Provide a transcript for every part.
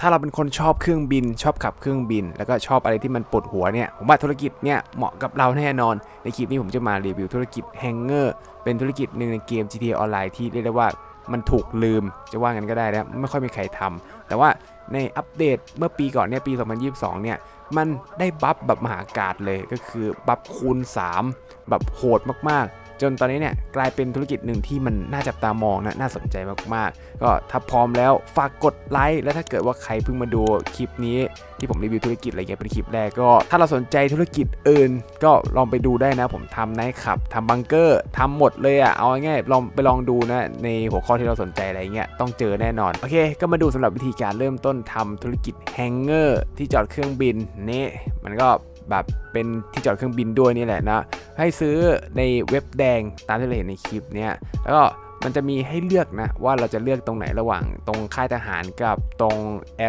ถ้าเราเป็นคนชอบเครื่องบิน ชอบขับเครื่องบิน แล้วก็ชอบอะไรที่มันปวดหัวเนี่ยผมว่าธุรกิจเนี่ยเหมาะกับเราแน่นอน ในคลิปนี้ผมจะมารีวิวธุรกิจแฮงเกอร์เป็นธุรกิจหนึ่งในเกม GTA ออนไลน์ที่เรียกได้ว่ามันถูกลืมจะว่ากันก็ได้นะไม่ค่อยมีใครทำแต่ว่าในอัปเดตเมื่อปีก่อนเนี่ยปี 2022 เนี่ยมันได้บัฟแบบมหากาศเลยก็คือบัฟคูณ 3 แบบโหดมากๆ จนตอนนี้เนี่ยกลายเป็นธุรกิจหนึ่งที่มันน่าจับตามองนะน่าสนใจมากๆ ก็ถ้าพร้อมแล้วฝากกดไลค์และถ้าเกิดว่าใครเพิ่งมาดูคลิปนี้ที่ผมรีวิวธุรกิจอะไรเงี้ยเป็นคลิปแรกก็ ถ้าเราสนใจธุรกิจอื่น ก็ลองไปดูได้นะ ผมทำไนท์ขับทำบังเกอร์ทำหมดเลยอะ่ะเอาง่ายๆลองไปลองดูนะในหัวข้อที่เราสนใจอะไรเงี้ยต้องเจอแน่นอนโอเค ก็มาดูสำหรับวิธีการเริ่มต้นทำธุรกิจแฮงเกอร์ที่จอดเครื่องบินนี่มันก็ แบบเป็นที่จอดเครื่องบินด้วยนี่แหละนะ ให้ซื้อในเว็บแดงตามที่เราเห็นในคลิปเนี่ยแล้วก็มันจะมีให้เลือกนะว่าเราจะเลือกตรงไหนระหว่างตรงค่ายทหารกับตรง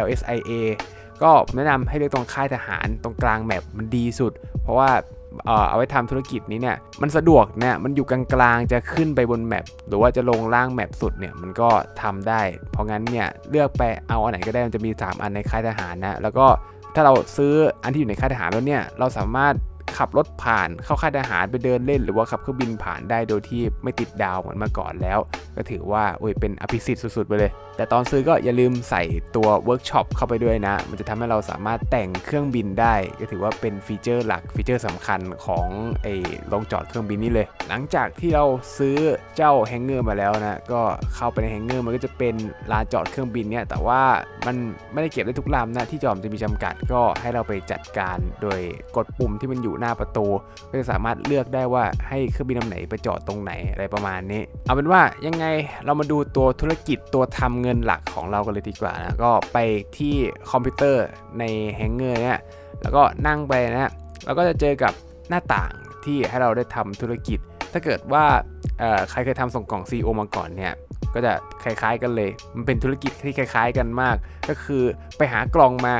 LSIA ก็แนะนำให้เลือกตรงค่ายทหารตรงกลางแมปมันดีสุด เพราะว่าเอ่อเอาไว้ทำธุรกิจนี้เนี่ยมันสะดวกเนี่ยมันอยู่กลางๆจะขึ้นไปบนแมปหรือว่าจะลงล่างแมปสุดเนี่ยมันก็ทำได้ เพราะงั้นเนี่ยเลือกไปเอาอันไหนก็ได้มันจะมี 3 อันในค่ายทหารนะแล้วก็ ถ้าเราซื้ออันที่อยู่ในค่ายทหารแล้วเนี่ย เราสามารถขับรถผ่านเข้าค่ายทหารไปเดินเล่น หรือว่าขับเครื่องบินผ่านได้โดยที่ไม่ติดดาวเหมือนเมื่อก่อนแล้ว ก็ถือว่าโอ้ยเป็นอภิสิทธิ์สุดๆไปเลยแต่ตอนซื้อก็อย่าลืมใส่ตัวเวิร์กช็อปเข้าไปด้วยนะ มันจะทำให้เราสามารถแต่งเครื่องบินได้ ก็ถือว่าเป็นฟีเจอร์หลักฟีเจอร์สำคัญของไอ้ลงจอดเครื่องบินนี่เลย หลังจากที่เราซื้อเจ้าแฮงเกอร์มาแล้วนะ ก็เข้าไปในแฮงเกอร์มันก็จะเป็นลานจอดเครื่องบินเนี่ยแต่ว่ามันไม่ได้เก็บได้ทุกลำนะที่จอดมันจะมีจำกัดก็ให้เราไปจัดการโดยกดปุ่มที่มันอยู่หน้าประตู ก็จะสามารถเลือกได้ว่าให้เครื่องบินลำไหนไปจอดตรงไหนอะไรประมาณนี้ เอาเป็นว่ายังไงเรามาดูตัวธุรกิจตัวทำเงินหลักของเรากันเลยดีกว่านะก็ไปที่คอมพิวเตอร์ในแฮงเกอร์เนี่ยแล้วก็นั่งไปนะเราก็จะเจอกับหน้าต่างที่ให้เราได้ทำธุรกิจ ถ้าเกิดว่าใครเคยทำส่งกล่อง CEO มาก่อนเนี่ยก็จะคล้ายๆกันเลย มันเป็นธุรกิจที่คล้าย ๆกันมาก ก็คือไปหากล่องมา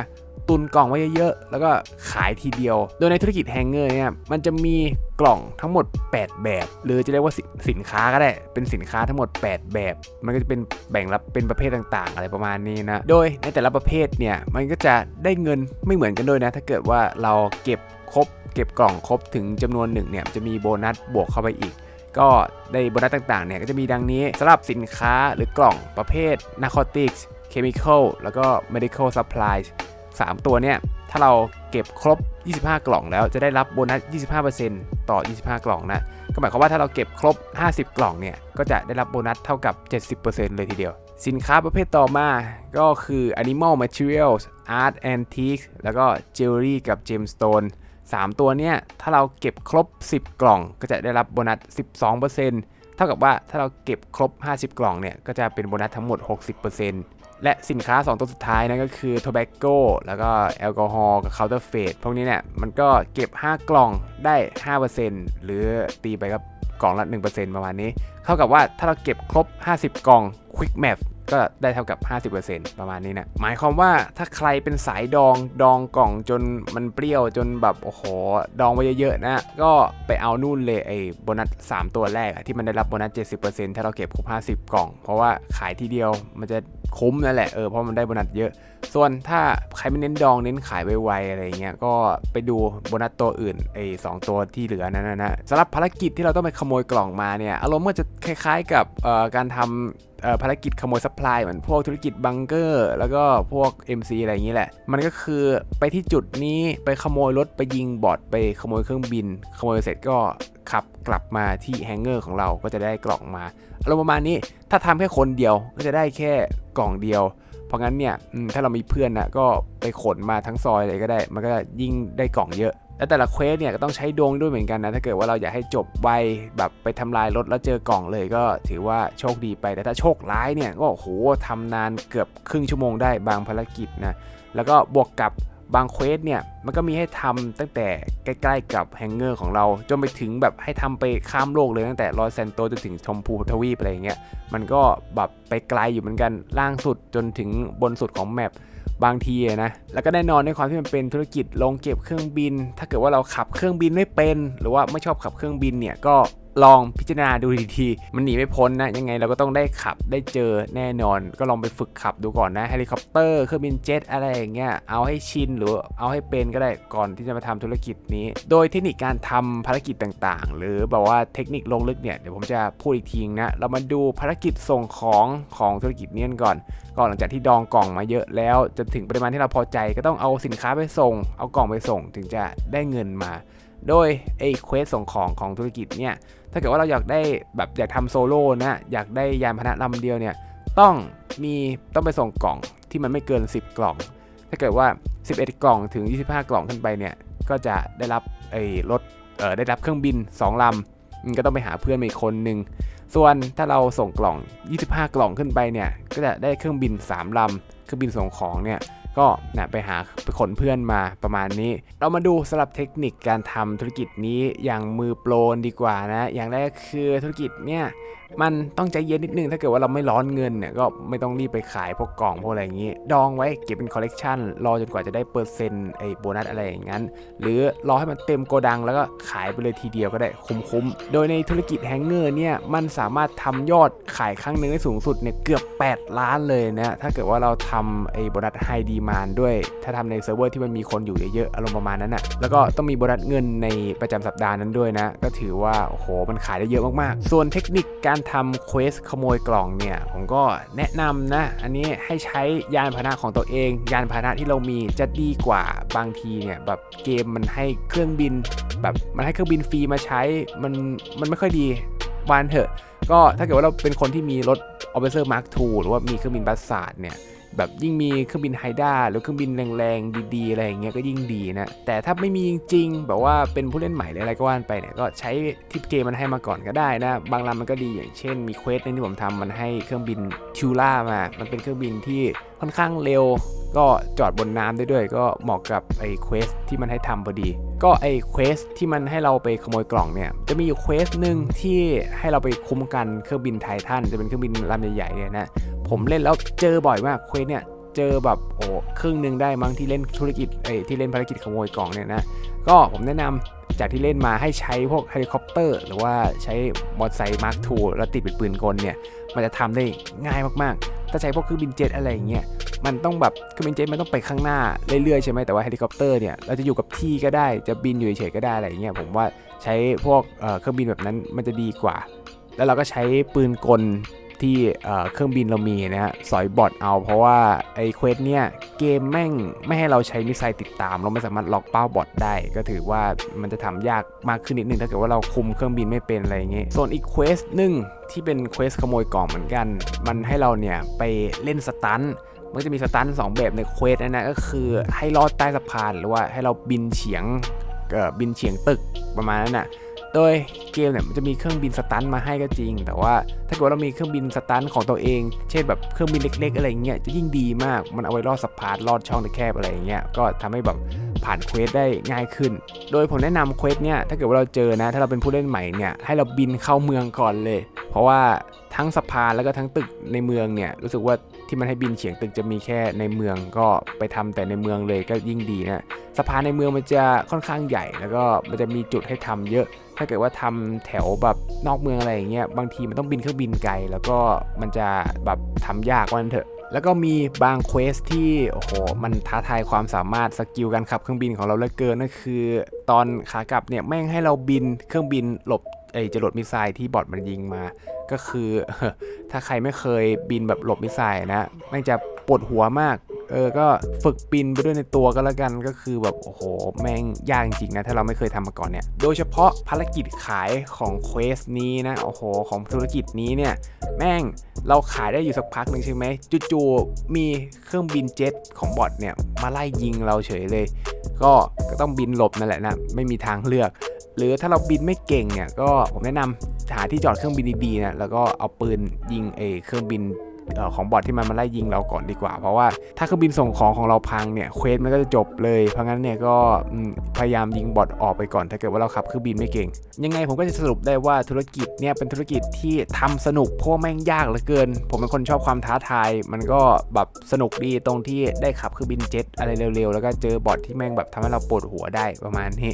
ตุนกล่องไว้เยอะๆ แล้วก็ขายทีเดียว โดยในธุรกิจแฮงเกอร์เนี่ยมันจะมี กล่องทั้งหมด 8 แบบ หรือจะเรียกว่าสิสินค้าก็ได้ เป็นสินค้าทั้งหมด 8 แบบ มันก็จะเป็นแบ่งรับเป็นประเภทต่างๆ อะไรประมาณนี้นะ โดยในแต่ละประเภทเนี่ย มันก็จะได้เงินไม่เหมือนกันด้วยนะ ถ้าเกิดว่าเราเก็บครบ เก็บกล่องครบถึงจำนวนหนึ่งเนี่ยจะมีโบนัสบวกเข้าไปอีกก็ในโบนัสต่างๆ เนี่ยก็จะมีดังนี้สำหรับสินค้าหรือกล่องประเภท narcotics chemical แล้วก็ medical supplies 3 ตัวเนี่ย ถ้าเราเก็บครบ 25 กล่องแล้วจะได้รับโบนัส 25%ต่อ 25 กล่องนะ ก็หมายความว่าถ้าเราเก็บครบ 50 กล่องเนี่ย ก็จะได้รับโบนัสเท่ากับ 70%เลยทีเดียว สินค้าประเภทต่อมาก็คือ animal materials art antiques แล้วก็ jewelry กับ gemstone 3 ตัวเนี่ย ถ้าเราเก็บครบ 10 กล่อง ก็จะได้รับโบนัส 12%เท่ากับว่าถ้าเราเก็บครบ 50 กล่องเนี่ย ก็จะเป็นโบนัสทั้งหมด 60% และสินค้า 2 ตัวสุดท้ายนั่นก็คือ tobacco แล้วก็แอลกอฮอล์กับ counterfeit พวกนี้เนี่ยมันก็เก็บ 5 กล่องได้ 5%หรือตีไปกับกล่องละ 1%ประมาณนี้ เท่ากับว่าถ้าเราเก็บครบ 50 กล่อง quick Map ก็ได้เท่ากับ 50%ประมาณนี้นะหมายความว่าถ้าใครเป็นสายดองดองกล่องจนมันเปรี้ยวจนแบบโอ้โหดองไว้เยอะๆนะ ก็ไปเอานู่นเลยไอ้โบนัส 3 ตัวแรกที่มันได้รับโบนัส 70%ถ้าเราเก็บครบ 50 กล่อง เพราะว่าขายทีเดียวมันจะคุ้มนั่นแหละเออเพราะมันได้โบนัสเยอะ ส่วนถ้าใครไม่เน้นดองเน้นขายไวๆอะไรเงี้ยก็ไปดูโบนัสตัวอื่นไอ้สองตัวที่เหลือนั่นนะนะสำหรับภารกิจที่เราต้องไปขโมยกล่องมาเนี่ยอารมณ์ก็จะคล้ายๆกับการทำเอ่อ ภารกิจขโมยซัพพลายเหมือนพวกธุรกิจบังเกอร์ แล้วก็พวก MC อะไรอย่างนี้แหละ มันก็คือไปที่จุดนี้ไปขโมยรถไปยิงบอทไปขโมยเครื่องบิน ขโมยเสร็จก็ขับกลับมาที่แฮงเกอร์ของเราก็จะได้กล่องมาอารมณ์ประมาณนี้ถ้าทำแค่คนเดียวก็จะได้แค่กล่องเดียว เพราะงั้นเนี่ยถ้าเรามีเพื่อนนะก็ไปขนมาทั้งซอยเลยก็ได้ มันก็ยิ่งได้กล่องเยอะ แล้วแต่ละเควสเนี่ยก็ต้องใช้ดวงด้วยเหมือนกันนะ ถ้าเกิดว่าเราอยากให้จบไวแบบไปทำลายรถแล้วเจอกล่องเลยก็ถือว่าโชคดีไป แต่ถ้าโชคร้ายเนี่ยก็โอ้โหทำนานเกือบครึ่งชั่วโมงได้บางภารกิจนะ แล้วก็บวกกับ บางเควสเนี่ยมันก็มีให้ทำตั้งแต่ใกล้ๆกับแฮงเกอร์ของเราจนไปถึงแบบให้ทำไปข้ามโลกเลยตั้งแต่ลอสแซนโตจนถึงชมพูทวีปอะไรอย่างเงี้ยมันก็แบบไปไกลอยู่เหมือนกันล่างสุดจนถึงบนสุดของแมปบางทีนะแล้วก็แน่นอนในความที่มันเป็นธุรกิจลงเก็บเครื่องบิน ถ้าเกิดว่าเราขับเครื่องบินไม่เป็น หรือว่าไม่ชอบขับเครื่องบินเนี่ยก็ ลองพิจารณาดูดีๆ มันหนีไม่พ้นนะ ยังไงเราก็ต้องได้ขับได้เจอแน่นอน ก็ลองไปฝึกขับดูก่อนนะ เฮลิคอปเตอร์ เครื่องบินเจ็ตอะไรอย่างเงี้ย เอาให้ชินหรือเอาให้เป็นก็ได้ก่อนที่จะมาทำธุรกิจนี้ โดยเทคนิคการทำภารกิจต่างๆ หรือแบบว่าเทคนิคลงลึกเนี่ย เดี๋ยวผมจะพูดอีกทีนะ เรามาดูภารกิจส่งของของธุรกิจนี้กันก่อนก็หลังจากที่ดองกล่องมาเยอะแล้วจะถึงปริมาณที่เราพอใจก็ต้องเอาสินค้าไปส่ง เอากล่องไปส่งถึงจะได้เงินมา โดยไอ้เควสส่งของของธุรกิจเนี่ย ถ้าเกิดว่าเราอยากได้แบบอยากทำโซโล่นะ อยากได้ยานพาหนะลำเดียวเนี่ย ต้องมีต้องไปส่งกล่องที่มันไม่เกิน 10 กล่อง ถ้าเกิดว่า 11 กล่องถึง 25 กล่องขึ้นไปเนี่ย ก็จะได้รับไอ้รถเอ่อได้รับเครื่องบิน 2 ลำมันก็ต้องไปหาเพื่อนมาอีกคนหนึ่งส่วนถ้าเราส่งกล่อง 25 กล่องขึ้นไปเนี่ย ก็จะได้เครื่องบิน 3 ลำ เครื่องบินส่งของเนี่ย ก็นะไปหาไปขนเพื่อนมาประมาณนี้ เรามาดูสำหรับเทคนิคการทำธุรกิจนี้อย่างมือโปรดีกว่านะ อย่างแรกคือธุรกิจเนี่ย มันต้องใจเย็นนิดนึงถ้าเกิดว่าเราไม่ร้อนเงินเนี่ยก็ไม่ต้องรีบไปขายพวกกล่องพวกอะไรอย่างนี้ ดองไว้เก็บเป็นคอลเลกชันรอจนกว่าจะได้เปอร์เซ็นต์ไอ้โบนัสอะไรอย่างนั้น หรือรอให้มันเต็มโกดังแล้วก็ขายไปเลยทีเดียวก็ได้คุ้มๆ โดยในธุรกิจแฮงเกอร์เนี่ยมันสามารถทำยอดขายครั้งหนึ่งได้สูงสุดเนี่ยเกือบ 8 ล้านเลยนะถ้าเกิดว่าเราทำไอ้โบนัสไฮดีมานด้วย ถ้าทำในเซิร์ฟเวอร์ที่มันมีคนอยู่เยอะๆอารมณ์ประมาณนั้นนะแล้วก็ต้องมีโบนัสเงินในประจำสัปดาห์นั้นด้วยนะ ก็ถือว่าโอ้โหมันขายได้เยอะมากๆ ส่วนเทคนิคการทำเควสขโมยกล่องเนี่ย ผมก็แนะนำนะ อันนี้ให้ใช้ยานพาหนะของตัวเอง ยานพาหนะที่เรามีจะดีกว่าบางทีเนี่ยแบบเกมมันให้เครื่องบิน แบบมันให้เครื่องบินฟรีมาใช้มันมันไม่ค่อยดีวานเถอะ ก็ถ้าเกิดว่าเราเป็นคนที่มีรถ Officer Mark II หรือว่ามีเครื่องบินบัสซาดเนี่ย แบบยิ่งมีเครื่องบินไฮด้าหรือเครื่องบินแรงๆดีๆอะไรอย่างเงี้ยก็ยิ่งดีนะแต่ถ้าไม่มีจริงๆแบบว่าเป็นผู้เล่นใหม่หรืออะไรก็ว่านไปเนี่ยก็ใช้ที่เกมมันให้มาก่อนก็ได้นะบางลำมันก็ดีอย่างเช่นมีเควสหนึงที่ผมทำมันให้เครื่องบินทิวล่ามา มันเป็นเครื่องบินที่ค่อนข้างเร็ว ก็จอดบนน้ำได้ด้วยก็เหมาะกับไอ้เควสที่มันให้ทำพอดี ก็ไอ้เควสที่มันให้เราไปขโมยกล่องเนี่ยจะมีอยู่เควสหนึ่งที่ให้เราไปคุ้มกันเครื่องบินไททันจะเป็นเครื่องบินลำใหญ่ๆเนี่ยนะ ผมเล่นแล้วเจอบ่อยมากเควสเนี่ยเจอแบบโอ้ครึ่งหนึ่งได้มั้งที่เล่นธุรกิจเอ้ที่เล่นภารกิจขโมยกล่องเนี่ยนะก็ผมแนะนำจากที่เล่นมาให้ใช้พวกเฮลิคอปเตอร์ หรือว่าใช้มอเตอร์ไซค์มาร์คทูแล้วติดเป็นปืนกลเนี่ยมันจะทำได้ง่ายมากๆ ถ้าใช้พวกเครื่องบินเจ็ตอะไรอย่างเงี้ยมันต้องแบบเครื่องบินเจ็ตมันต้องไปข้างหน้าเรื่อยๆใช่ไหมแต่ว่าเฮลิคอปเตอร์เนี่ยเราจะอยู่กับที่ก็ได้จะบินอยู่เฉยๆก็ได้อะไรอย่างเงี้ยผมว่าใช้พวกเครื่องบินแบบนั้นมันจะดีกว่า แล้วเราก็ใช้ปืนกล ที่เครื่องบินเรามีนะฮะสอยบอทเอาเพราะว่าไอ้เควสเนี่ยเกมแม่งไม่ให้เราใช้มิสไซล์ติดตาม เราไม่สามารถล็อกเป้าบอทได้ ก็ถือว่ามันจะทำยากมากขึ้นนิดนึงถ้าเกิดว่าเราคุมเครื่องบินไม่เป็นอะไรอย่างเงี้ยส่วนอีกเควสหนึ่งที่เป็นเควสขโมยกล่องเหมือนกัน มันให้เราเนี่ยไปเล่นสตันมันจะมีสตันสองแบบในเควสนะนะก็คือให้ลอดใต้สะพานหรือว่าให้เราบินเฉียงบินเฉียงตึกประมาณนั้นน่ะ โดยเกมเนี่ยมันจะมีเครื่องบินสตันท์มาให้ก็จริง แต่ว่าถ้าเกิดว่าเรามีเครื่องบินสตันท์ของตัวเอง เช่นแบบเครื่องบินเล็ก ๆ อะไรเงี้ยจะยิ่งดีมากมันเอาไว้ลอดสะพานลอดช่องแคบอะไรเงี้ยก็ทำให้แบบ ผ่านเควสได้ง่ายขึ้น โดยผมแนะนำเควสเนี่ยถ้าเกิดว่าเราเจอนะ ถ้าเราเป็นผู้เล่นใหม่เนี่ยให้เราบินเข้าเมืองก่อนเลย เพราะว่าทั้งสะพานแล้วก็ทั้งตึกในเมืองเนี่ยรู้สึกว่าที่มันให้บินเฉียงตึกจะมีแค่ในเมืองก็ไปทำแต่ในเมืองเลยก็ยิ่งดีนะสะพานในเมืองมันจะค่อนข้างใหญ่ แล้วก็มันจะมีจุดให้ทำเยอะ ถ้าเกิดว่าทำแถวแบบนอกเมืองอะไรอย่างเงี้ยบางทีมันต้องบินเครื่องบินไกล แล้วก็มันจะแบบทำยากว่านั้นเถอะ แล้วก็มีบางเควสที่โอ้โหมันท้าทายความสามารถสกิลการขับเครื่องบินของเราเหลือเกินนั่นคือ ตอนขากลับเนี่ยแม่งให้เราบินเครื่องบินหลบไอจรวดมิสไซล์ที่บอดมันยิงมา ก็คือถ้าใครไม่เคยบินแบบหลบมิสไซล์นะแม่งจะปวดหัวมาก เออก็ฝึกบินไปด้วยในตัวก็แล้วกันก็คือแบบโอ้โหแม่งยากจริงนะถ้าเราไม่เคยทำมาก่อนเนี่ยโดยเฉพาะภารกิจขายของเควสนี้นะโอ้โหของธุรกิจนี้เนี่ยแม่งเราขายได้อยู่สักพักหนึ่งใช่ไหมจู่ๆมีเครื่องบินเจ็ตของบอทเนี่ยมาไล่ยิงเราเฉยเลย ก็ก็ต้องบินหลบนั่นแหละนะไม่มีทางเลือก หรือถ้าเราบินไม่เก่งเนี่ยก็ผมแนะนำหาที่จอดเครื่องบินดีๆนะแล้วก็เอาปืนยิงเอเครื่องบิน ของบอทที่มันมาไล่ยิงเราก่อนดีกว่า เพราะว่าถ้าเครื่องบินส่งของของเราพังเนี่ยเควสมันก็จะจบเลย เพราะงั้นเนี่ยก็พยายามยิงบอทออกไปก่อน ถ้าเกิดว่าเราขับเครื่องบินไม่เก่ง ยังไงผมก็จะสรุปได้ว่าธุรกิจเนี่ยเป็นธุรกิจที่ทำสนุกเพราะแม่งยากเหลือเกิน ผมเป็นคนชอบความท้าทาย มันก็แบบสนุกดีตรงที่ได้ขับเครื่องบินเจ็ตอะไรเร็วๆ แล้วก็เจอบอทที่แม่งแบบทำให้เราปวดหัวได้ประมาณนี้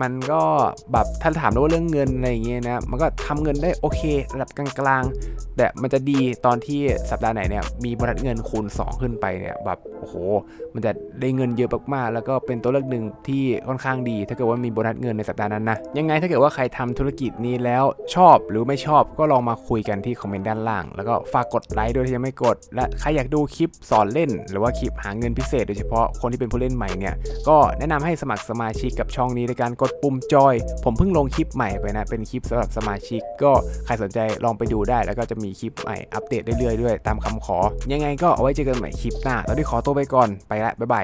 มันก็แบบถ้าถามว่าเรื่องเงินอะไรอย่างเงี้ยนะ มันก็ทำเงินได้โอเค ระดับกลางๆ แต่มันจะดีตอนที่สัปดาห์ไหนเนี่ยมีโบนัสเงินคูณ 2 ขึ้นไปเนี่ยแบบโอ้โห มันจะได้เงินเยอะมากๆ แล้วก็เป็นตัวเลือกหนึ่งที่ค่อนข้างดี ถ้าเกิดว่ามีโบนัสเงินในสัปดาห์นั้นนะยังไงถ้าเกิดว่าใครทำธุรกิจนี้แล้วชอบหรือไม่ชอบก็ลองมาคุยกันที่คอมเมนต์ด้านล่าง แล้วก็ฝากกดไลค์ด้วยที่ยังไม่กด และใครอยากดูคลิปสอนเล่น หรือว่าคลิปหาเงินพิเศษโดยเฉพาะคนที่เป็นผู้เล่นใหม่เนี่ยก็แนะนำให้สมัครสมาชิกกับช่องนี้ในการกดปุ่มจอย ผมเพิ่งลงคลิปใหม่ไปนะเป็นคลิปสำหรับสมาชิก ก็ใครสนใจลองไปดูได้ แล้วก็จะมีคลิปใหม่อัปเดตเรื่อยๆด้วยตามคำขอ ยังไงก็เอาไว้เจอกันใหม่คลิปหน้าตอนนี้ขอตัวไปก่อนไปละบ๊ายบาย